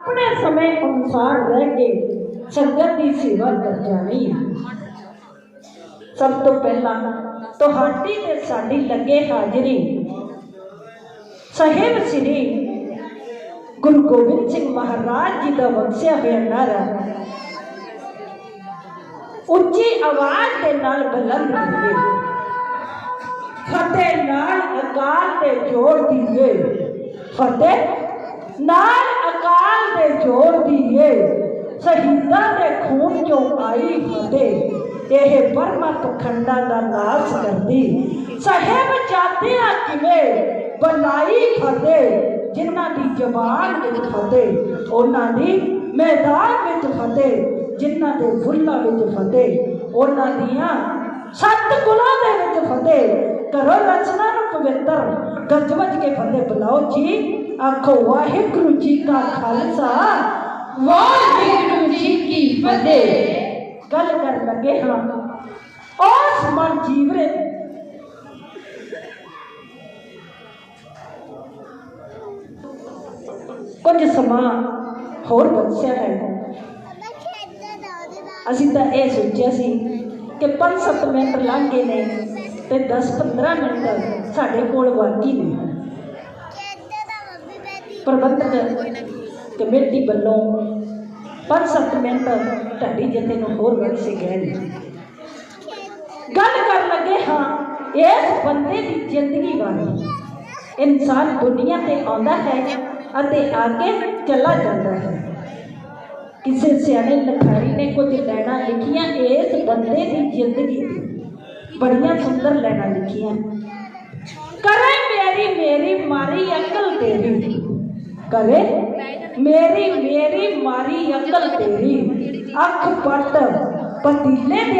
ਆਪਣੇ ਸਮੇਂ ਅਨੁਸਾਰ ਰਹਿ ਕੇ ਸੰਗਤ ਦੀ ਸੇਵਾ ਕਰ ਜਾਣੀ ਹੈ ਸਭ ਤੋਂ ਪਹਿਲਾਂ ਤੁਹਾਡੀ ਤੇ ਸਾਡੀ ਲੱਗੇ ਹਾਜ਼ਰੀ ਸਾਹਿਬ ਸ੍ਰੀ ਗੁਰੂ ਗੋਬਿੰਦ ਸਿੰਘ ਮਹਾਰਾਜ ਜੀ ਦਾ ਬਖਸ਼ਿਆ ਹੋਇਆ ਨਾਰਾ ਉੱਚੀ ਆਵਾਜ਼ ਦੇ ਨਾਲ ਬੁਲੰਦ ਹੋਵੇ ਫਤਿਹ ਨਾਲ ਅਕਾਲ ਦੇ ਜੋੜ ਦੀਏ ਫਤਿਹ ਨਾਲ अकाल दे ज़ोर दिए शहीदा ने खून जो आई फतेह यह वर्मा पखंडा का नाश कर दी साहेब जाते आ बनाई फतेह जिन्हों की जबान में फतेह उन्होंने मैदान में फतेह जिन्हों के फुलों में फतेह उन्होंने सत गुणों ਦੇ ਵਿੱਚ ਫਤਿਹ ਕਰੋ ਰਚਨਾ ਨੂੰ ਪਵਿੱਤਰ ਗੱਜ ਵੱਜ ਕੇ ਫਤਿਹ ਬੁਲਾਓ ਜੀ ਆਖੋ ਵਾਹਿਗੁਰੂ ਜੀ ਕਾ ਖਾਲਸਾ ਵਾਹਿਗੁਰੂ ਜੀ ਕੀ ਫਤਿਹ ਗੱਲ ਕਰਨ ਲੱਗੇ ਹਾਂ ਉਸ ਮਨ ਜੀਵਰੇ ਕੁਝ ਸਮਾਂ ਹੋਰ ਬਚਿਆ ਹੈ ਅਸੀਂ ਤਾਂ ਇਹ ਸੋਚਿਆ ਸੀ ਕਿ 5-7 ਮਿੰਟ ਲੰਘ ਗਏ ਨੇ ਤੇ 10-15 ਮਿੰਟ ਸਾਡੇ ਕੋਲ ਬਾਕੀ ਨੇ। ਪ੍ਰਬੰਧਕ ਕਮੇਟੀ ਵੱਲੋਂ 5-7 ਮਿੰਟ ਤੁਹਾਡੀ ਜਥੇ ਨੂੰ ਹੋਰ ਬਖਸ਼ੇ ਗਏ ਗੱਲ ਕਰਨ ਲੱਗੇ ਹਾਂ, ਇਸ ਬੰਦੇ ਦੀ ਜ਼ਿੰਦਗੀ ਬਾਰੇ। ਇਨਸਾਨ ਦੁਨੀਆ ਤੇ ਆਉਂਦਾ ਹੈ ਅਤੇ ਆ ਕੇ ਚਲਾ ਜਾਂਦਾ ਹੈ। ਕਿਸੇ ਸਿਆਣੇ ਲਖਾਰੀ ਨੇ ਕੁਝ ਲੈਣਾ ਲਿਖੀਆਂ ਇਸ ਬੰਦੇ ਦੀ ਜ਼ਿੰਦਗੀ बढ़िया सुंदर लाइना लिखी है। करे मेरी मेरी मारी अकल तेरी। करे मेरी मेरी मारी अकल तेरी। अख पट, पतीले